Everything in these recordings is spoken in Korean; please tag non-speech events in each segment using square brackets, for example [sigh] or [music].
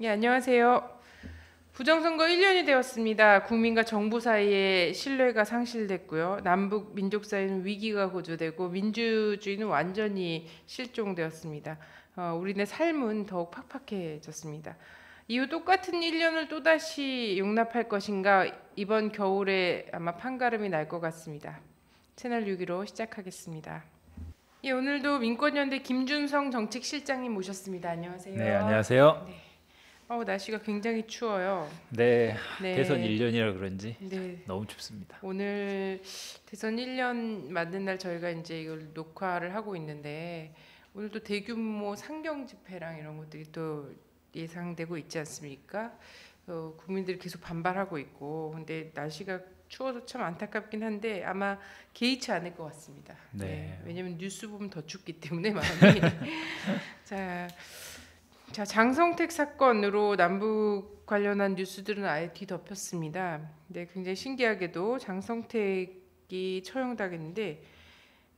예, 안녕하세요. 부정선거 1년이 되었습니다. 국민과 정부 사이에 신뢰가 상실됐고요. 남북 민족 사이는 위기가 고조되고 민주주의는 완전히 실종되었습니다. 어, 우리네 삶은 더욱 팍팍해졌습니다. 이후 똑같은 1년을 또다시 용납할 것인가 이번 겨울에 아마 판가름이 날 것 같습니다. 채널 6기로 시작하겠습니다. 예, 오늘도 민권연대 김준성 정책실장님 모셨습니다. 안녕하세요. 네, 안녕하세요. 네. 어, 날씨가 굉장히 추워요. 네, 네. 대선 1년이라 그런지 네. 너무 춥습니다. 오늘 대선 1년 맞는 날 저희가 이제 이걸 녹화를 하고 있는데 오늘 또 대규모 상경 집회랑 이런 것들이 또 예상되고 있지 않습니까? 어, 국민들이 계속 반발하고 있고 근데 날씨가 추워서 참 안타깝긴 한데 아마 개의치 않을 것 같습니다. 네. 왜냐면 뉴스 보면 더 춥기 때문에 마음이 [laughs] 자, 자 장성택 사건으로 남북 관련한 뉴스들은 아예 뒤덮였습니다. 네, 굉장히 신기하게도 장성택이 처형당했는데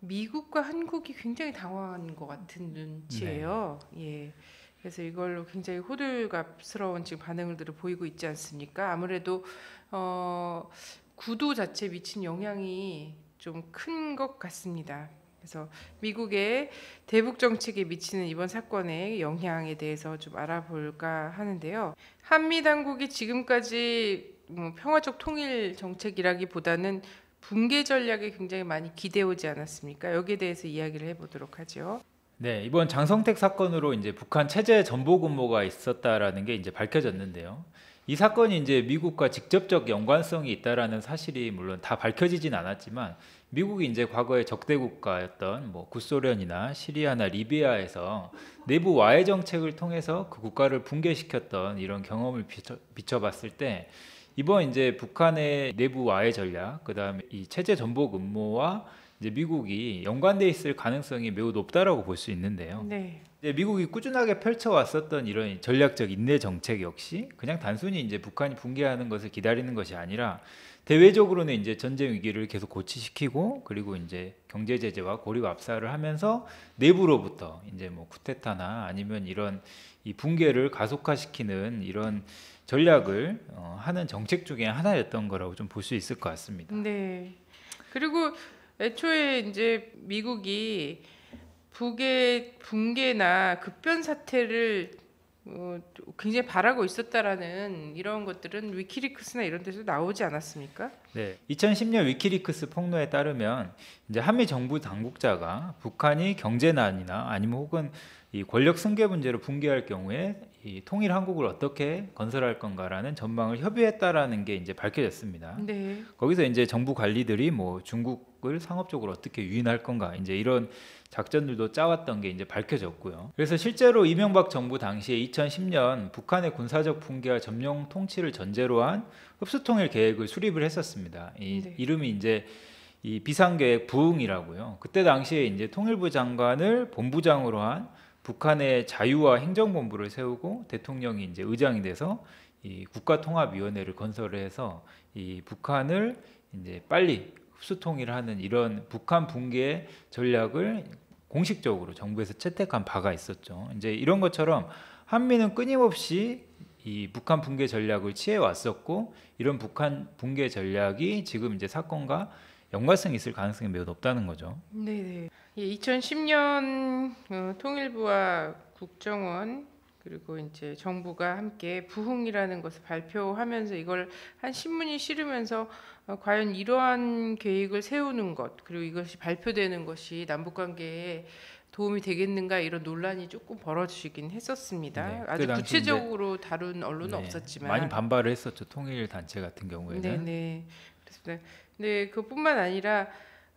미국과 한국이 굉장히 당황한 것 같은 눈치예요. 예. 그래서 이걸로 굉장히 호들갑스러운 지금 반응들을 보이고 있지 않습니까? 아무래도 어, 구도 자체에 미친 영향이 좀 큰 것 같습니다. 그래서 미국의 대북 정책에 미치는 이번 사건의 영향에 대해서 좀 알아볼까 하는데요. 한미 당국이 지금까지 뭐 평화적 통일 정책이라기보다는 붕괴 전략에 굉장히 많이 기대오지 않았습니까? 여기에 대해서 이야기를 해보도록 하죠. 네, 이번 장성택 사건으로 이제 북한 체제 전복 음모가 있었다라는 게 이제 밝혀졌는데요. 이 사건이 이제 미국과 직접적 연관성이 있다라는 사실이 물론 다 밝혀지진 않았지만 미국이 이제 과거에 적대 국가였던 뭐 구소련이나 시리아나 리비아에서 내부 와해 정책을 통해서 그 국가를 붕괴시켰던 이런 경험을 비춰, 비춰 봤을 때 이번 이제 북한의 내부 와해 전략, 그다음에 이 체제 전복 음모와 이제 미국이 연관돼 있을 가능성이 매우 높다라고 볼 수 있는데요. 네. 이제 미국이 꾸준하게 펼쳐왔었던 이런 전략적 인내 정책 역시 그냥 단순히 이제 북한이 붕괴하는 것을 기다리는 것이 아니라 대외적으로는 이제 전쟁 위기를 계속 고치시키고 그리고 이제 경제 제재와 고립 압살을 하면서 내부로부터 이제 뭐 쿠데타나 아니면 이런 이 붕괴를 가속화시키는 이런 전략을 어, 하는 정책 중에 하나였던 거라고 좀 볼 수 있을 것 같습니다. 네. 그리고 애초에 이제 미국이 북의 붕괴나 급변 사태를 어, 굉장히 바라고 있었다라는 이런 것들은 위키리크스나 이런 데서 나오지 않았습니까? 네, 2010년 위키리크스 폭로에 따르면 이제 한미 정부 당국자가 북한이 경제난이나 아니면 혹은 이 권력 승계 문제로 붕괴할 경우에 이 통일 한국을 어떻게 건설할 건가라는 전망을 협의했다라는 게 이제 밝혀졌습니다. 네. 거기서 이제 정부 관리들이 뭐 중국을 상업적으로 어떻게 유인할 건가 이제 이런 작전들도 짜왔던 게 이제 밝혀졌고요. 그래서 실제로 이명박 정부 당시에 2010년 북한의 군사적 붕괴와 점령 통치를 전제로 한 흡수통일 계획을 수립을 했었습니다. 이 네. 이름이 이제 이 비상계획 부흥이라고요. 그때 당시에 이제 통일부 장관을 본부장으로 한 북한의 자유와 행정본부를 세우고 대통령이 이제 의장이 돼서 이 국가통합위원회를 건설해서 이 북한을 이제 빨리 흡수통일하는 이런 북한 붕괴 전략을 공식적으로 정부에서 채택한 바가 있었죠. 이제 이런 것처럼 한미는 끊임없이 이 북한 붕괴 전략을 취해 왔었고 이런 북한 붕괴 전략이 지금 이제 사건과 연관성이 있을 가능성이 매우 높다는 거죠. 네, 네. 예, 2010년 어, 통일부와 국정원 그리고 이제 정부가 함께 부흥이라는 것을 발표하면서 이걸 한 신문이 실으면서 어, 과연 이러한 계획을 세우는 것 그리고 이것이 발표되는 것이 남북 관계에 도움이 되겠는가 이런 논란이 조금 벌어지긴 했었습니다. 네, 아주 그 당시 구체적으로 다룬 언론은 네, 없었지만 많이 반발을 했었죠. 통일 단체 같은 네, 경우에는. 네. 그렇습 니다. 네, 그뿐만 아니라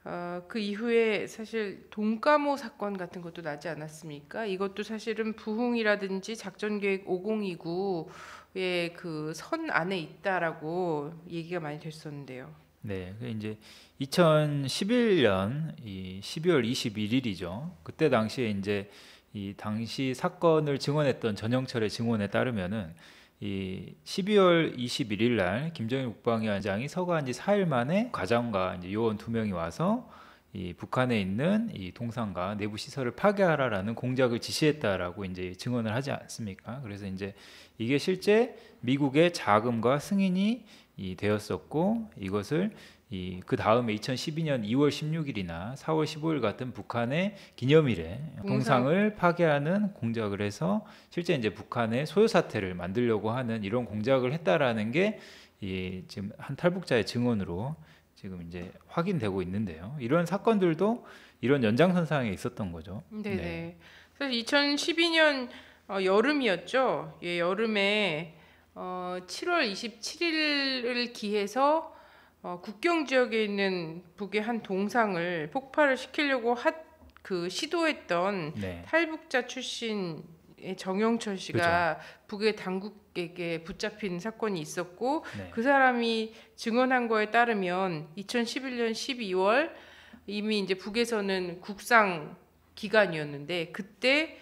어, 그 이후에 사실 돈가모 사건 같은 것도 나지 않았습니까? 이것도 사실은 부흥이라든지 작전계획 5029의 그 선 안에 있다라고 얘기가 많이 됐었는데요. 네, 그 이제 2011년 이 12월 21일이죠. 그때 당시에 이제 이 당시 사건을 증언했던 전영철의 증언에 따르면은 이 12월 21일 날 김정일 국방위원장이 서거한 지 4일 만에 가장과 이제 요원 두 명이 와서 이 북한에 있는 이 동상과 내부 시설을 파괴하라라는 공작을 지시했다라고 이제 증언을 하지 않습니까? 그래서 이제 이게 실제 미국의 자금과 승인이 이 되었었고 이것을 이그 다음에 2012년 2월 16일이나 4월 15일 같은 북한의 기념일에 동상. 동상을 파괴하는 공작을 해서 실제 이제 북한의 소요 사태를 만들려고 하는 이런 공작을 했다라는 게 이 지금 한 탈북자의 증언으로 지금 이제 확인되고 있는데요. 이런 사건들도 이런 연장선상에 있었던 거죠. 네네. 네. 그래서 2012년 어, 여름이었죠. 예, 여름에 어, 7월 27일을 기해서 어, 국경 지역에 있는 북의 한 동상을 폭발을 시키려고 하, 그 시도했던 네. 탈북자 출신의 정영철 씨가 북의 당국에게 붙잡힌 사건이 있었고 네. 그 사람이 증언한 거에 따르면 2011년 12월 이미 이제 북에서는 국상 기간이었는데 그때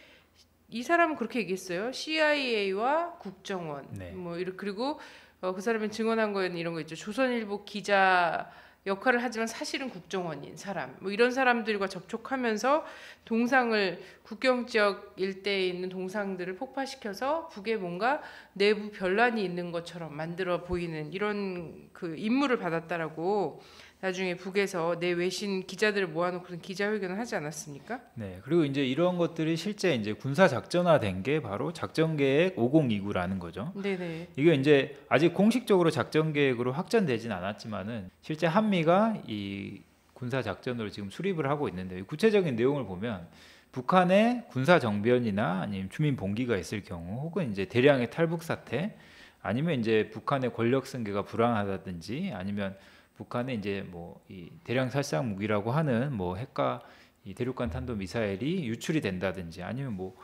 이 사람은 그렇게 얘기했어요. CIA와 국정원 네. 뭐 이렇게 그리고 어, 그 사람이 증언한 거에는 이런 거 있죠. 조선일보 기자 역할을 하지만 사실은 국정원인 사람 뭐 이런 사람들과 접촉하면서 동상을 국경 지역 일대에 있는 동상들을 폭파시켜서 북에 뭔가 내부 변란이 있는 것처럼 만들어 보이는 이런 그 임무를 받았다라고 나중에 북에서 내 외신 기자들을 모아놓고 기자회견을 하지 않았습니까? 네. 그리고 이제 이런 것들이 실제 이제 군사 작전화된 게 바로 작전 계획 5029라는 거죠. 네네. 이게 이제 아직 공식적으로 작전 계획으로 확전되진 않았지만은 실제 한미가 이 군사 작전으로 지금 수립을 하고 있는데 이 구체적인 내용을 보면 북한의 군사 정변이나 아니면 주민 봉기가 있을 경우 혹은 이제 대량의 탈북 사태 아니면 이제 북한의 권력 승계가 불안하다든지 아니면 북한의 이제 뭐이 대량 살상 무기라고 하는 뭐 핵과 이 대륙간 탄도 미사일이 유출이 된다든지 아니면 뭐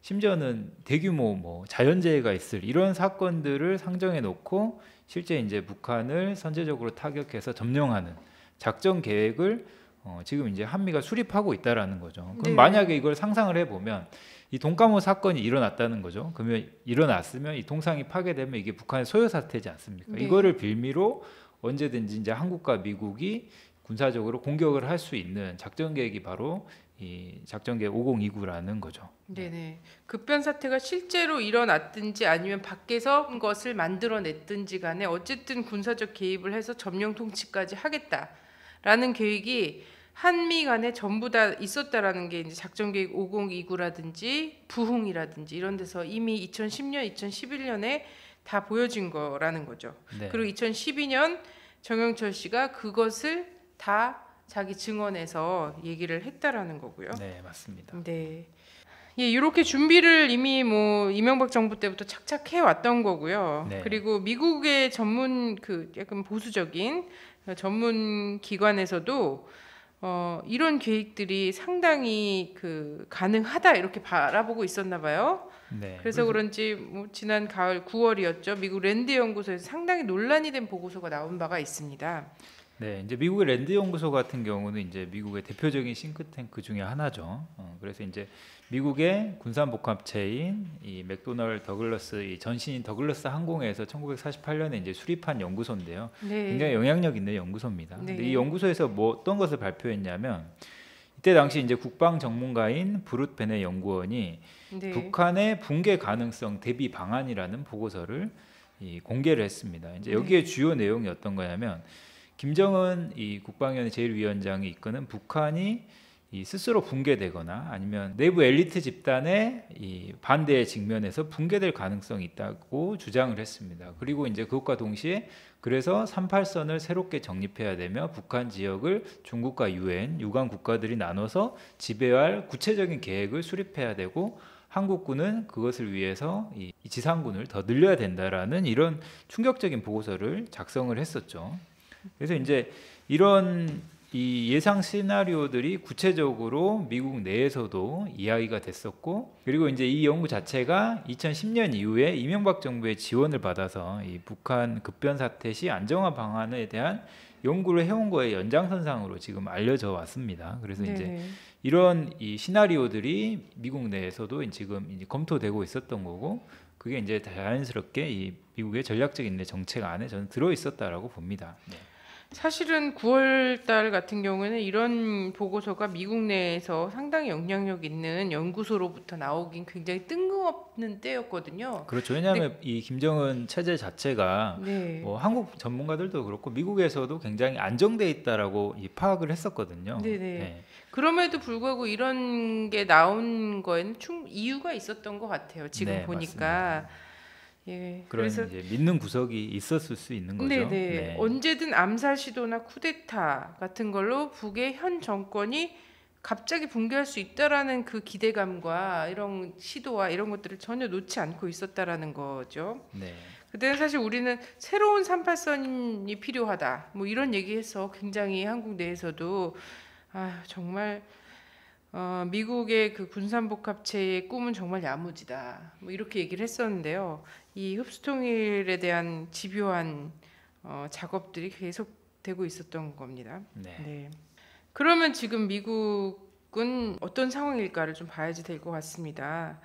심지어는 대규모 뭐 자연재해가 있을 이런 사건들을 상정해 놓고 실제 이제 북한을 선제적으로 타격해서 점령하는 작전 계획을 어, 지금 이제 한미가 수립하고 있다라는 거죠. 그럼 네. 만약에 이걸 상상을 해 보면 이 동가모 사건이 일어났다는 거죠. 그러면 일어났으면 이 동상이 파괴되면 이게 북한의 소요 사태지 않습니까? 네. 이거를 빌미로 언제든지 이제 한국과 미국이 군사적으로 공격을 할 수 있는 작전 계획이 바로 이 작전 계획 5029라는 거죠. 네네. 급변 사태가 실제로 일어났든지 아니면 밖에서 것을 만들어냈든지 간에 어쨌든 군사적 개입을 해서 점령 통치까지 하겠다라는 계획이 한미 간에 전부 다 있었다라는 게 이제 작전 계획 5029라든지 부흥이라든지 이런 데서 이미 2010년, 2011년에 다 보여진 거라는 거죠. 네. 그리고 2012년 정영철 씨가 그것을 다 자기 증언에서 얘기를 했다라는 거고요. 네, 맞습니다. 네. 예, 이렇게 준비를 이미 뭐 이명박 정부 때부터 착착 해 왔던 거고요. 네. 그리고 미국의 전문 그 약간 보수적인 전문 기관에서도 어, 이런 계획들이 상당히 그 가능하다 이렇게 바라보고 있었나 봐요. 네. 그래서 그런지 뭐 지난 가을 9월이었죠. 미국 랜드 연구소에서 상당히 논란이 된 보고서가 나온 바가 있습니다. 네, 이제 미국의 랜드 연구소 같은 경우는 이제 미국의 대표적인 싱크탱크 중에 하나죠. 어, 그래서 이제 미국의 군산 복합체인 이 맥도널드 더글러스 이 전신인 더글러스 항공에서 1948년에 이제 수립한 연구소인데요. 네. 굉장히 영향력 있는 연구소입니다. 네. 근데 이 연구소에서 뭐 어떤 것을 발표했냐면 이때 당시 이제 국방 전문가인 브룻 베네 연구원이 네. 북한의 붕괴 가능성 대비 방안이라는 보고서를 이 공개를 했습니다. 이제 네. 여기에 주요 내용이 어떤 거냐면 김정은 이 국방위원회 제1위원장이 이끄는 북한이 이 스스로 붕괴되거나 아니면 내부 엘리트 집단의 이 반대에 직면해서 붕괴될 가능성이 있다고 주장을 했습니다. 그리고 이제 그것과 동시에 그래서 38선을 새롭게 정립해야 되며 북한 지역을 중국과 유엔, 유관 국가들이 나눠서 지배할 구체적인 계획을 수립해야 되고 한국군은 그것을 위해서 이 지상군을 더 늘려야 된다라는 이런 충격적인 보고서를 작성을 했었죠. 그래서 이제 이런 이 예상 시나리오들이 구체적으로 미국 내에서도 이야기가 됐었고 그리고 이제 이 연구 자체가 2010년 이후에 이명박 정부의 지원을 받아서 이 북한 급변 사태 시 안정화 방안에 대한 연구를 해온 거의 연장선상으로 지금 알려져 왔습니다. 그래서 이제 네. 이런 이 시나리오들이 미국 내에서도 지금 이제 검토되고 있었던 거고 그게 이제 자연스럽게 이 미국의 전략적 인 내 정책 안에 저는 들어 있었다라고 봅니다. 네. 사실은 9월 달 같은 경우에는 이런 보고서가 미국 내에서 상당히 영향력 있는 연구소로부터 나오긴 굉장히 뜬금없는 때였거든요. 그렇죠. 왜냐하면 이 김정은 체제 자체가 네. 뭐 한국 전문가들도 그렇고 미국에서도 굉장히 안정돼 있다라고 이 파악을 했었거든요. 네네. 네. 그럼에도 불구하고 이런 게 나온 거에는 충 이유가 있었던 것 같아요. 지금 네, 보니까 예. 그런 그래서 이제 믿는 구석이 있었을 수 있는 거죠. 네네. 네. 언제든 암살 시도나 쿠데타 같은 걸로 북의 현 정권이 갑자기 붕괴할 수 있다라는 그 기대감과 이런 시도와 이런 것들을 전혀 놓지 않고 있었다라는 거죠. 네. 그때는 사실 우리는 새로운 38선이 필요하다. 뭐 이런 얘기해서 굉장히 한국 내에서도 아 정말 어, 미국의 그 군산복합체의 꿈은 정말 야무지다. 뭐 이렇게 얘기를 했었는데요. 이 흡수통일에 대한 집요한 어, 작업들이 계속되고 있었던 겁니다. 네. 네. 그러면 지금 미국은 어떤 상황일까를 좀 봐야지 될 것 같습니다.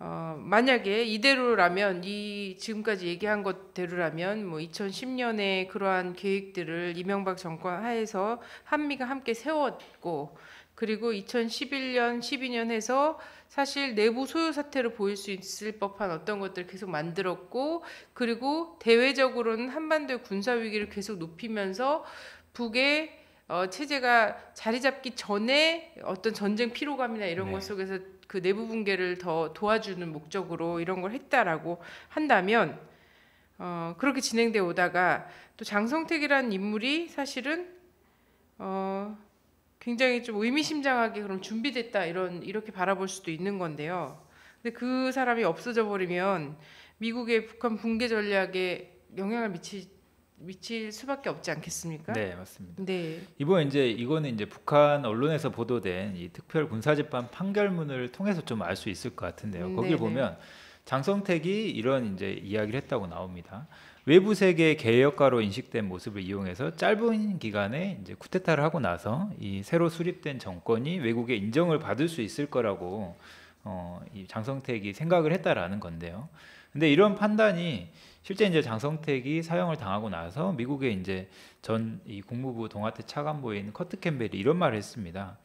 어, 만약에 이대로라면 이 지금까지 얘기한 것대로라면 뭐 2010년에 그러한 계획들을 이명박 정권 하에서 한미가 함께 세웠고 그리고 2011년, 12년 해서 사실 내부 소요 사태로 보일 수 있을 법한 어떤 것들을 계속 만들었고 그리고 대외적으로는 한반도의 군사 위기를 계속 높이면서 북의 어, 체제가 자리 잡기 전에 어떤 전쟁 피로감이나 이런 네. 것 속에서 그 내부 붕괴를 더 도와주는 목적으로 이런 걸 했다라고 한다면 어, 그렇게 진행돼 오다가 또 장성택이라는 인물이 사실은 어, 굉장히 좀 의미심장하게 그럼 준비됐다 이런 이렇게 바라볼 수도 있는 건데요. 근데 그 사람이 없어져 버리면 미국의 북한 붕괴 전략에 영향을 미치 미칠 수밖에 없지 않겠습니까? 네, 맞습니다. 네. 이번 이제 이거는 이제 북한 언론에서 보도된 이 특별 군사재판 판결문을 통해서 좀 알 수 있을 것 같은데요. 음, 거기를 네네. 보면 장성택이 이런 이제 이야기를 했다고 나옵니다. 외부 세계 개혁가로 인식된 모습을 이용해서 짧은 기간에 이제 쿠데타를 하고 나서 이 새로 수립된 정권이 외국의 인정을 받을 수 있을 거라고 어, 이 장성택이 생각을 했다라는 건데요. 근데 이런 판단이 실제 이제 장성택이 사형을 당하고 나서 미국의 이제 전 이 국무부 동아태 차관보인 커트 캠벨이 이런 말을 했습니다.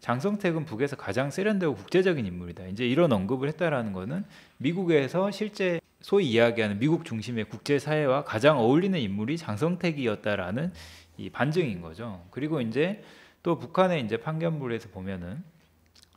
장성택은 북에서 가장 세련되고 국제적인 인물이다. 이제 이런 언급을 했다라는 거는 미국에서 실제 소위 이야기하는 미국 중심의 국제 사회와 가장 어울리는 인물이 장성택이었다라는 이 반증인 거죠. 그리고 이제 또 북한의 이제 판결문에서 보면은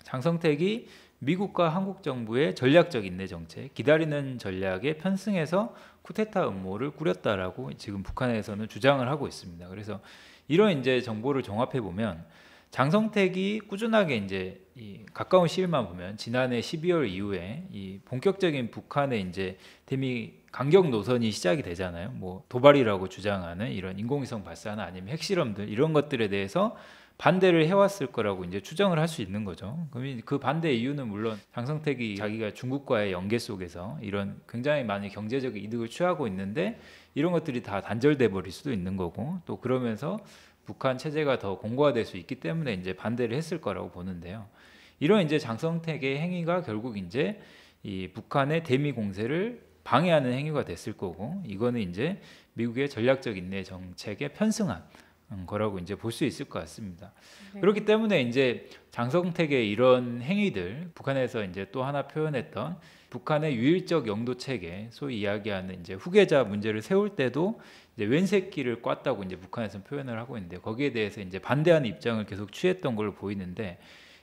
장성택이 미국과 한국 정부의 전략적 인내 정책, 기다리는 전략에 편승해서 쿠데타 음모를 꾸렸다라고 지금 북한에서는 주장을 하고 있습니다. 그래서 이런 이제 정보를 종합해 보면 장성택이 꾸준하게 이제 이 가까운 시일만 보면 지난해 12월 이후에 이 본격적인 북한의 이제 대미 강경 노선이 시작이 되잖아요. 뭐 도발이라고 주장하는 이런 인공위성 발사나 아니면 핵실험들 이런 것들에 대해서 반대를 해왔을 거라고 이제 추정을 할 수 있는 거죠. 그럼 그 반대 이유는 물론 장성택이 자기가 중국과의 연계 속에서 이런 굉장히 많은 경제적 이득을 취하고 있는데 이런 것들이 다 단절돼 버릴 수도 있는 거고 또 그러면서 북한 체제가 더 공고화될 수 있기 때문에 이제 반대를 했을 거라고 보는데요. 이런 이제 장성택의 행위가 결국 이제 이 북한의 대미 공세를 방해하는 행위가 됐을 거고 이거는 이제 미국의 전략적 인내 정책에 편승한 음, 거라고 이제 볼 수 있을 것 같습니다. 네. 그렇기 때문에 이제 장성택의 이런 행위들 북한에서 이제 또 하나 표현했던 북한의 유일적 영도 체계 소위 이야기하는 이제 후계자 문제를 세울 때도 이제 왼새끼를 꽈다고 이제 북한에서 표현을 하고 있는데 거기에 대해서 이제 반대하는 입장을 계속 취했던 걸로 보이는데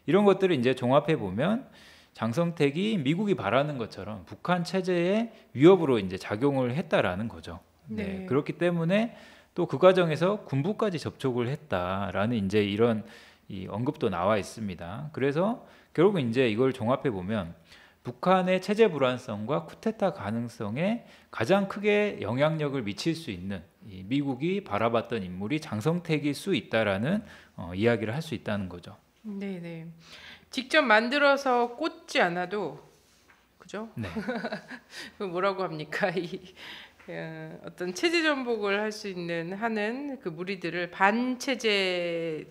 이런 것들을 이제 종합해 보면 장성택이 미국이 바라는 것처럼 북한 체제의 위협으로 이제 작용을 했다라는 거죠. 네. 네. 그렇기 때문에 또 그 과정에서 군부까지 접촉을 했다라는 이제 이런 이 언급도 나와 있습니다. 그래서 결국 이제 이걸 종합해 보면 북한의 체제 불안성과 쿠데타 가능성에 가장 크게 영향력을 미칠 수 있는 이 미국이 바라봤던 인물이 장성택일 수 있다라는 어, 이야기를 할 수 있다는 거죠. 네, 네. 직접 만들어서 꽂지 않아도 그죠? 네. [laughs] 그 뭐라고 합니까? 이 어, 어떤 체제 전복을 할 수 있는 하는 그 무리들을 반체제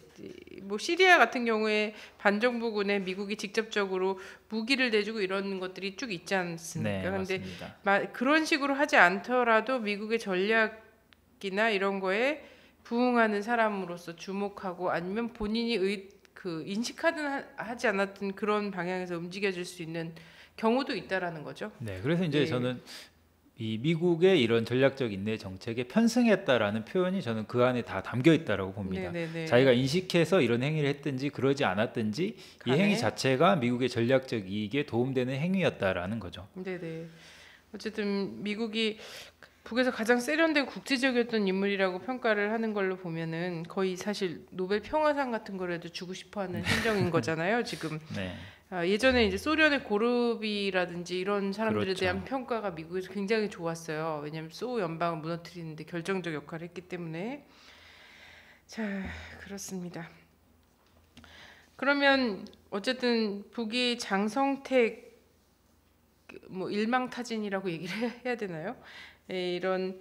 뭐 시리아 같은 경우에 반정부군에 미국이 직접적으로 무기를 내주고 이런 것들이 쭉 있지 않습니까? 네, 그런데. 마- 그런 식으로 하지 않더라도 미국의 전략이나 이런 거에 부응하는 사람으로서 주목하고 아니면 본인이 의, 그 인식하든 하- 하지 않았든 그런 방향에서 움직여질 수 있는 경우도 있다라는 거죠. 네, 그래서 이제 네. 저는 이 미국의 이런 전략적 인내 정책에 편승했다라는 표현이 저는 그 안에 다 담겨 있다라고 봅니다. 네네네. 자기가 인식해서 이런 행위를 했든지 그러지 않았든지 이 간에. 행위 자체가 미국의 전략적 이익에 도움되는 행위였다라는 거죠. 네네. 어쨌든 미국이 북에서 가장 세련되고 국제적이었던 인물이라고 평가를 하는 걸로 보면은 거의 사실 노벨 평화상 같은 거라도 주고 싶어하는 [laughs] 심정인 거잖아요. 지금 네, 아, 예전에 이제 소련의 고르비라든지 이런 사람들에 그렇죠. 대한 평가가 미국에서 굉장히 좋았어요. 왜냐하면 소 연방을 무너뜨리는데 결정적 역할을 했기 때문에 자 그렇습니다. 그러면 어쨌든 북이 장성택 뭐 일망타진이라고 얘기를 해- [laughs] 해야 되나요? 예, 이런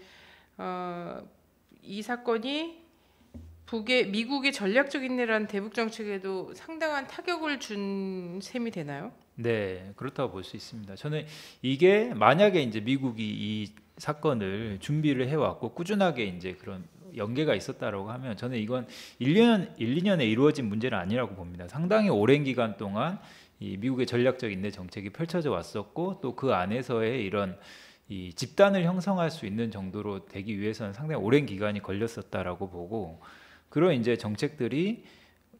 어, 이 사건이 북의 미국의 전략적 인내라는 대북 정책에도 상당한 타격을 준 셈이 되나요? 네, 그렇다고 볼 수 있습니다. 저는 이게 만약에 이제 미국이 이 사건을 준비를 해왔고 꾸준하게 이제 그런 연계가 있었다라고 하면 저는 이건 1년, 1, 2년에 이루어진 문제는 아니라고 봅니다. 상당히 오랜 기간 동안 이 미국의 전략적 인내 정책이 펼쳐져 왔었고 또 그 안에서의 이런 이 집단을 형성할 수 있는 정도로 되기 위해서는 상당히 오랜 기간이 걸렸었다라고 보고 그런 이제 정책들이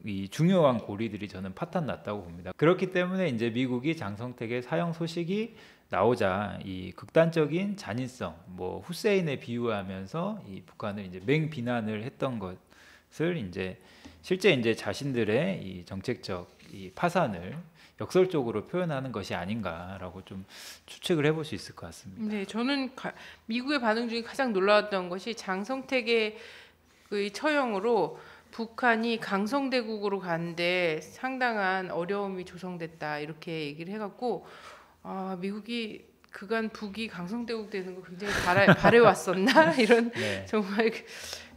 이 중요한 고리들이 저는 파탄 났다고 봅니다. 그렇기 때문에 이제 미국이 장성택의 사형 소식이 나오자 이 극단적인 잔인성, 뭐 후세인에 비유하면서 이 북한을 이제 맹 비난을 했던 것을 이제 실제 이제 자신들의 이 정책적 이 파산을 역설적으로 표현하는 것이 아닌가라고 좀 추측을 해볼 수 있을 것 같습니다. 네, 저는 가- 미국의 반응 중에 가장 놀라웠던 것이 장성택의 그 처형으로 북한이 강성대국으로 가는데 상당한 어려움이 조성됐다 이렇게 얘기를 해갖고 아 미국이 그간 북이 강성대국 되는 거 굉장히 바래, 바래왔었나 [laughs] 이런 네. 정말 그-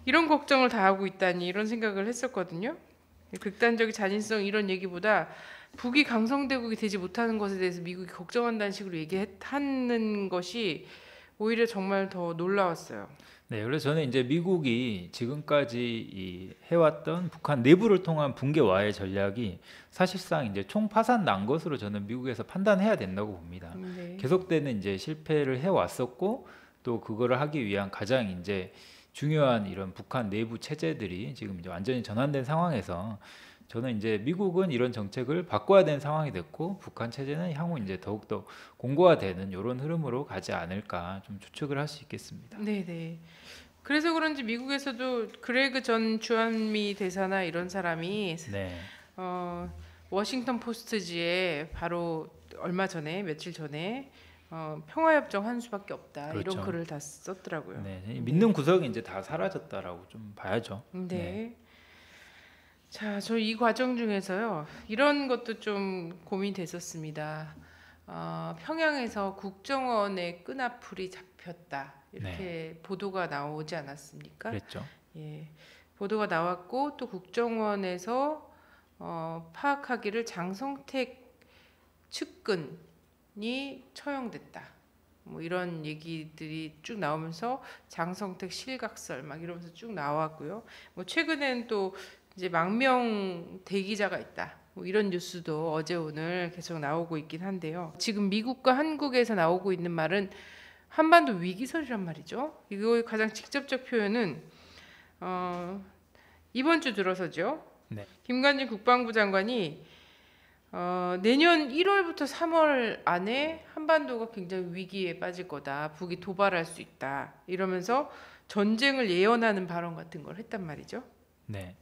이런 걱정을 다 하고 있다니 이런 생각을 했었거든요. 극단적인 잔인성 이런 얘기보다 북이 강성대국이 되지 못하는 것에 대해서 미국이 걱정한다는 식으로 얘기하는 것이 오히려 정말 더 놀라웠어요. 네, 그래서 저는 이제 미국이 지금까지 이 해왔던 북한 내부를 통한 붕괴 와해 전략이 사실상 이제 총파산 난 것으로 저는 미국에서 판단해야 된다고 봅니다. 네. 계속되는 이제 실패를 해왔었고 또 그거를 하기 위한 가장 이제 중요한 이런 북한 내부 체제들이 지금 이제 완전히 전환된 상황에서 저는 이제 미국은 이런 정책을 바꿔야 되는 상황이 됐고 북한 체제는 향후 이제 더욱더 공고화되는 이런 흐름으로 가지 않을까 좀 추측을 할 수 있겠습니다. 네, 네. 그래서 그런지 미국에서도 그레그 전 주한미 대사나 이런 사람이 네. 어, 워싱턴 포스트지에 바로 얼마 전에 며칠 전에 어, 평화협정 한 수밖에 없다 그렇죠. 이런 글을 다 썼더라고요. 네, 믿는 구석이 이제 다 사라졌다라고 좀 봐야죠. 네. 자, 저 이 과정 중에서요 이런 것도 좀 고민됐었습니다. 어, 평양에서 국정원의 끈앞풀이 잡혔다 이렇게 보도가 나오지 않았습니까? 그랬죠. 예, 보도가 나왔고 또 국정원에서 어, 파악하기를 장성택 측근이 처형됐다. 뭐 이런 얘기들이 쭉 나오면서 장성택 실각설 막 이러면서 쭉 나왔고요. 뭐 최근엔 또 이제 망명 대기자가 있다. 뭐 이런 뉴스도 어제 오늘 계속 나오고 있긴 한데요. 지금 미국과 한국에서 나오고 있는 말은 한반도 위기설이란 말이죠. 이거 가장 직접적 표현은 어, 이번 주 들어서죠. 네. 김관진 국방부 장관이 어, 내년 1월부터 3월 안에 한반도가 굉장히 위기에 빠질 거다. 북이 도발할 수 있다. 이러면서 전쟁을 예언하는 발언 같은 걸 했단 말이죠. 네.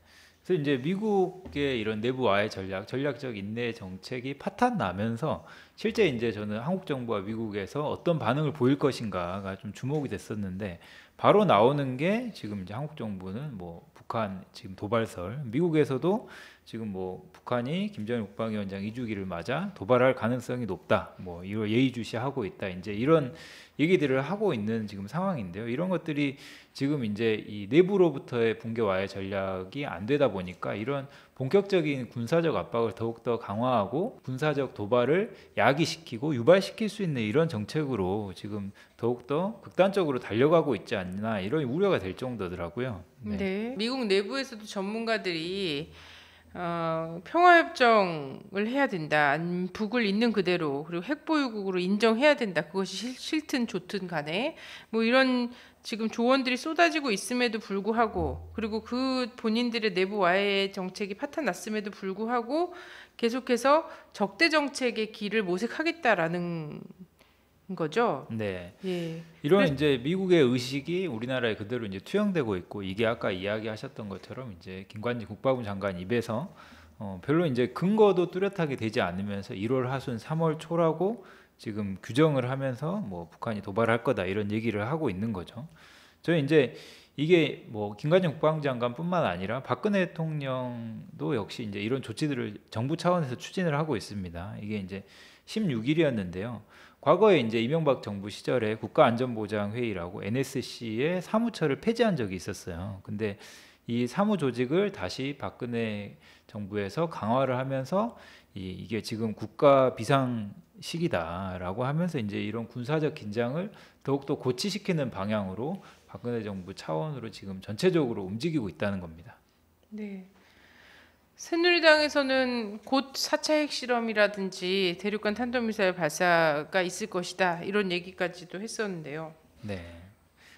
그래서 이제 미국의 이런 내부 와해 전략, 전략적 인내 정책이 파탄 나면서 실제 이제 저는 한국 정부와 미국에서 어떤 반응을 보일 것인가가 좀 주목이 됐었는데 바로 나오는 게 지금 이제 한국 정부는 뭐 북한 지금 도발설, 미국에서도 지금 뭐 북한이 김정일 국방위원장 2주기를 맞아 도발할 가능성이 높다. 뭐 이걸 예의주시하고 있다. 이제 이런 얘기들을 하고 있는 지금 상황인데요. 이런 것들이 지금 이제 이 내부로부터의 붕괴와의 전략이 안 되다 보니까 이런 본격적인 군사적 압박을 더욱더 강화하고 군사적 도발을 야기시키고 유발시킬 수 있는 이런 정책으로 지금 더욱더 극단적으로 달려가고 있지 않나 이런 우려가 될 정도더라고요. 네. 미국 내부에서도 전문가들이 어, 평화협정을 해야 된다. 북을 있는 그대로 그리고 핵보유국으로 인정해야 된다. 그것이 싫, 싫든 좋든 간에 뭐 이런 지금 조언들이 쏟아지고 있음에도 불구하고 그리고 그 본인들의 내부 와해 정책이 파탄 났음에도 불구하고 계속해서 적대 정책의 길을 모색하겠다라는 거죠. 네. 예. 이런 그래서- 이제 미국의 의식이 우리나라에 그대로 이제 투영되고 있고 이게 아까 이야기하셨던 것처럼 이제 김관지 국방부 장관 입에서 어, 별로 이제 근거도 뚜렷하게 되지 않으면서 1월 하순 3월 초라고 지금 규정을 하면서 뭐 북한이 도발할 거다 이런 얘기를 하고 있는 거죠. 저희 이제 이게 뭐 김관영 국방부 장관뿐만 아니라 박근혜 대통령도 역시 이제 이런 조치들을 정부 차원에서 추진을 하고 있습니다. 이게 이제 16일이었는데요. 과거에 이제 이명박 정부 시절에 국가안전보장회의라고 NSC의 사무처를 폐지한 적이 있었어요. 근데 이 사무 조직을 다시 박근혜 정부에서 강화를 하면서 이, 이게 지금 국가 비상 시기다라고 하면서 이제 이런 군사적 긴장을 더욱더 고치시키는 방향으로 박근혜 정부 차원으로 지금 전체적으로 움직이고 있다는 겁니다. 네. 새누리당에서는 곧 4차 핵실험이라든지 대륙간 탄도미사일 발사가 있을 것이다 이런 얘기까지도 했었는데요. 네.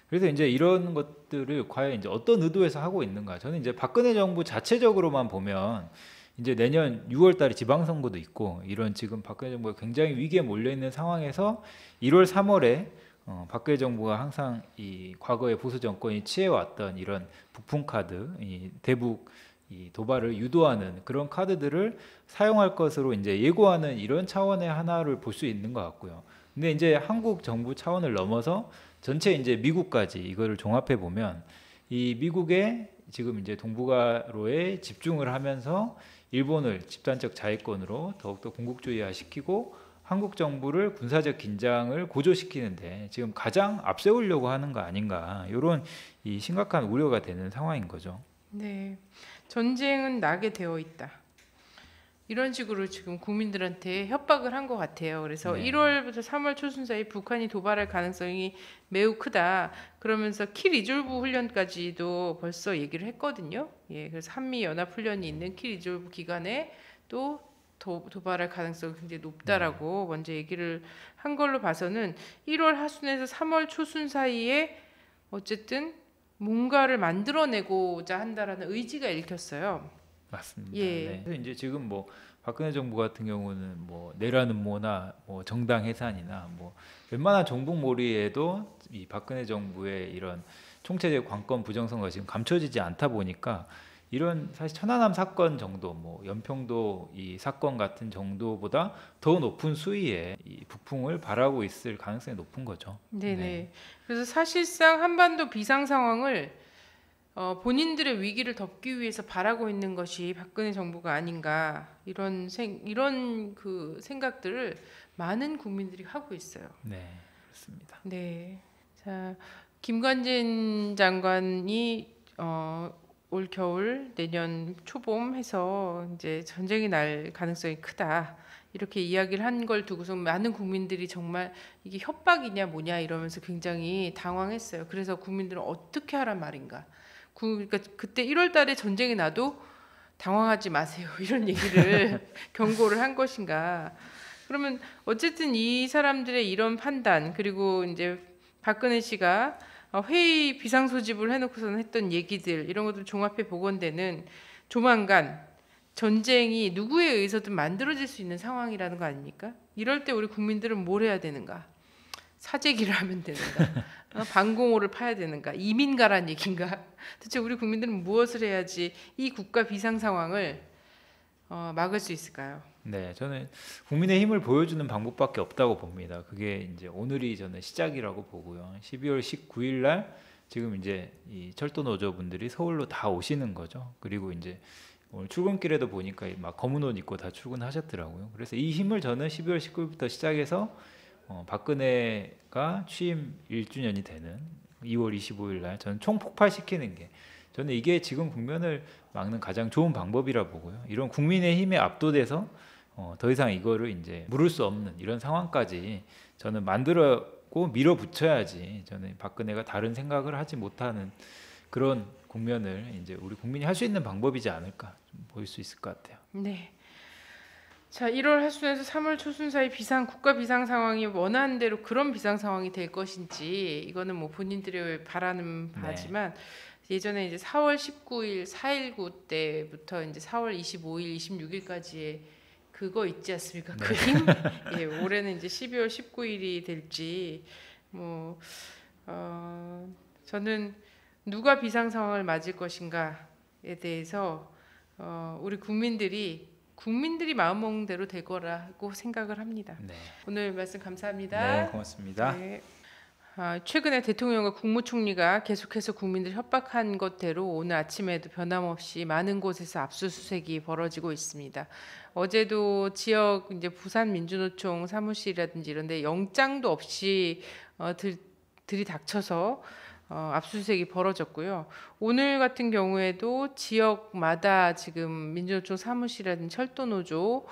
그래서 이제 이런 것들을 과연 이제 어떤 의도에서 하고 있는가? 저는 이제 박근혜 정부 자체적으로만 보면 이제 내년 6월 달에 지방선거도 있고 이런 지금 박근혜 정부가 굉장히 위기에 몰려 있는 상황에서 1월 3월에 어, 박근혜 정부가 항상 이 과거의 보수 정권이 취해왔던 이런 북풍 카드, 이 대북 이 도발을 유도하는 그런 카드들을 사용할 것으로 이제 예고하는 이런 차원의 하나를 볼 수 있는 것 같고요. 근데 이제 한국 정부 차원을 넘어서 전체 이제 미국까지 이거를 종합해 보면 이 미국의 지금 이제 동북아로에 집중을 하면서 일본을 집단적 자위권으로 더욱더 군국주의화 시키고 한국 정부를 군사적 긴장을 고조시키는데 지금 가장 앞세우려고 하는 거 아닌가 이런 이 심각한 우려가 되는 상황인 거죠. 네. 전쟁은 나게 되어 있다. 이런 식으로 지금 국민들한테 협박을 한 것 같아요. 그래서 네. 1월부터 3월 초순 사이 북한이 도발할 가능성이 매우 크다. 그러면서 키 리졸브 훈련까지도 벌써 얘기를 했거든요. 예, 그래서 한미 연합 훈련이 있는 키 리졸브 기간에 또 도, 도발할 가능성이 굉장히 높다라고 먼저 얘기를 한 걸로 봐서는 1월 하순에서 3월 초순 사이에 어쨌든 뭔가를 만들어내고자 한다라는 의지가 읽혔어요. 맞습니다. 예. 네. 그래서 이제 지금 뭐 박근혜 정부 같은 경우는 뭐 내라는 뭐나 뭐 정당 해산이나 뭐 웬만한 정북몰이에도 이 박근혜 정부의 이런 총체적 관건 부정선거가 지금 감춰지지 않다 보니까 이런 사실 천안함 사건 정도 뭐 연평도 이 사건 같은 정도보다 더 높은 수위의 이 북풍을 바라고 있을 가능성이 높은 거죠. 네네. 네. 그래서 사실상 한반도 비상 상황을 어, 본인들의 위기를 덮기 위해서 바라고 있는 것이 박근혜 정부가 아닌가 이런 생 이런 그 생각들을 많은 국민들이 하고 있어요. 네, 그렇습니다. 네. 자, 김관진 장관이 어, 올 겨울 내년 초봄 해서 이제 전쟁이 날 가능성이 크다. 이렇게 이야기를 한 걸 두고서 많은 국민들이 정말 이게 협박이냐 뭐냐 이러면서 굉장히 당황했어요. 그래서 국민들은 어떻게 하란 말인가. 그, 그러니까 그때 1월 달에 전쟁이 나도 당황하지 마세요. [laughs] 이런 얘기를 [laughs] 경고를 한 것인가. 그러면 어쨌든 이 사람들의 이런 판단 그리고 이제 박근혜 씨가 어, 회의 비상 소집을 해놓고서는 했던 얘기들 이런 것들 종합해 보건대는 조만간 전쟁이 누구에 의해서든 만들어질 수 있는 상황이라는 거 아닙니까? 이럴 때 우리 국민들은 뭘 해야 되는가? 사재기를 하면 되는가? [laughs] 어, 방공호를 파야 되는가? 이민 가란 얘긴가? [laughs] 대체 우리 국민들은 무엇을 해야지 이 국가 비상 상황을 어, 막을 수 있을까요? 네, 저는 국민의 힘을 보여주는 방법밖에 없다고 봅니다. 그게 이제 오늘이 저는 시작이라고 보고요. 12월 19일 날 지금 이제 이 철도 노조 분들이 서울로 다 오시는 거죠. 그리고 이제 오늘 출근길에도 보니까 막 검은 옷 입고 다 출근하셨더라고요. 그래서 이 힘을 저는 12월 19일부터 시작해서 어, 박근혜가 취임 1주년이 되는 2월 25일 날 저는 총폭발시키는 게 저는 이게 지금 국면을 막는 가장 좋은 방법이라 보고요. 이런 국민의 힘에 압도돼서 어, 더 이상 이거를 이제 물을 수 없는 이런 상황까지 저는 만들었고 밀어붙여야지 저는 박근혜가 다른 생각을 하지 못하는 그런 국면을 이제 우리 국민이 할 수 있는 방법이지 않을까 좀 보일 수 있을 것 같아요. 네. 자, 1월 하순에서 3월 초순 사이 비상 국가 비상 상황이 원하는 대로 그런 비상 상황이 될 것인지 이거는 뭐 본인들이 바라는 네. 바지만 예전에 이제 4월 19일 4.19 때부터 이제 4월 25일 26일까지의 그거 있지 않습니까? 네. 그 힘. [laughs] 예, 올해는 이제 12월 19일이 될지 뭐 어, 저는 누가 비상 상황을 맞을 것인가에 대해서 어, 우리 국민들이 국민들이 마음먹는 대로 될 거라고 생각을 합니다. 네, 오늘 말씀 감사합니다. 네 고맙습니다. 네. 아, 최근에 대통령과 국무총리가 계속해서 국민들 협박한 것대로 오늘 아침에도 변함없이 많은 곳에서 압수수색이 벌어지고 있습니다. 어제도 지역 이제 부산 민주노총 사무실이라든지 이런데 영장도 없이 어, 들, 들이닥쳐서 어, 압수수색이 벌어졌고요. 오늘 같은 경우에도 지역마다 지금 민주노총 사무실이라든지 철도노조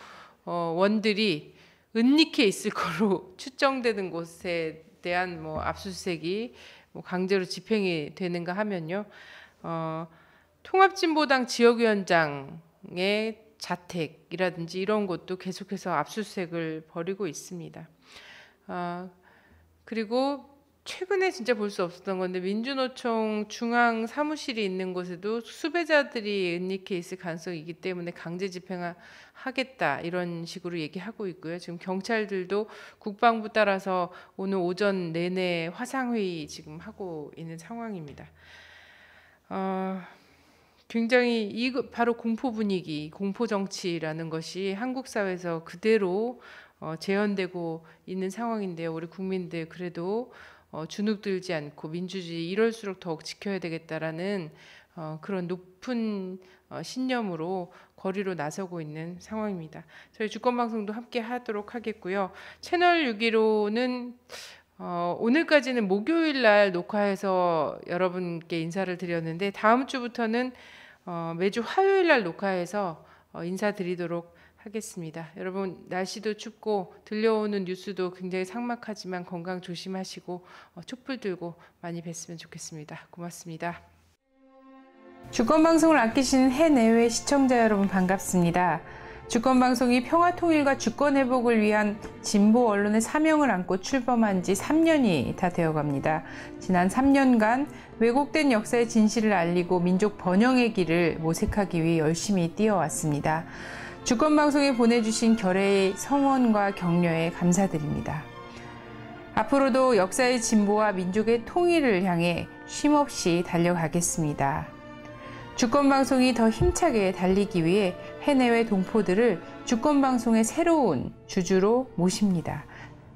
어, 원들이 은닉해 있을 [laughs] 거로 추정되는 곳에 대한 뭐 압수수색이 뭐 강제로 집행이 되는가 하면요. 어, 통합진보당 지역위원장의 자택이라든지 이런 곳도 계속해서 압수수색을 벌이고 있습니다. 아, 그리고 최근에 진짜 볼 수 없었던 건데 민주노총 중앙 사무실이 있는 곳에도 수배자들이 은닉해 있을 가능성이 있기 때문에 강제 집행하겠다 이런 식으로 얘기하고 있고요. 지금 경찰들도 국방부 따라서 오늘 오전 내내 화상 회의 지금 하고 있는 상황입니다. 어, 굉장히 이거 바로 공포 분위기, 공포 정치라는 것이 한국 사회에서 그대로 어, 재현되고 있는 상황인데요. 우리 국민들 그래도 어, 주눅들지 않고 민주주의 이럴수록 더욱 지켜야 되겠다라는 어, 그런 높은 어, 신념으로 거리로 나서고 있는 상황입니다. 저희 주권 방송도 함께 하도록 하겠고요. 채널 6기로는 어, 오늘까지는 목요일 날 녹화해서 여러분께 인사를 드렸는데 다음 주부터는 어, 매주 화요일 날 녹화해서 어, 인사드리도록 하겠습니다. 여러분 날씨도 춥고 들려오는 뉴스도 굉장히 삭막하지만 건강 조심하시고 어, 촛불 들고 많이 뵀으면 좋겠습니다. 고맙습니다. 주권 방송을 아끼시는 해내외 시청자 여러분 반갑습니다. 주권 방송이 평화 통일과 주권 회복을 위한 진보 언론의 사명을 안고 출범한 지 3년이 다 되어 갑니다. 지난 3년간 왜곡된 역사의 진실을 알리고 민족 번영의 길을 모색하기 위해 열심히 뛰어왔습니다. 주권 방송에 보내주신 결의의 성원과 격려에 감사드립니다. 앞으로도 역사의 진보와 민족의 통일을 향해 쉼없이 달려가겠습니다. 주권 방송이 더 힘차게 달리기 위해 해내외 동포들을 주권 방송의 새로운 주주로 모십니다.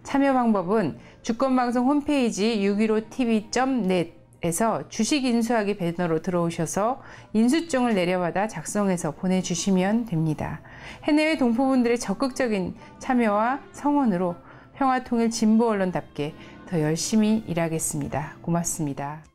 참여 방법은 주권 방송 홈페이지 615tv.net 에서 주식 인수하기 배너로 들어오셔서 인수증을 내려받아 작성해서 보내주시면 됩니다. 해내외 동포분들의 적극적인 참여와 성원으로 평화통일 진보 언론답게 더 열심히 일하겠습니다. 고맙습니다.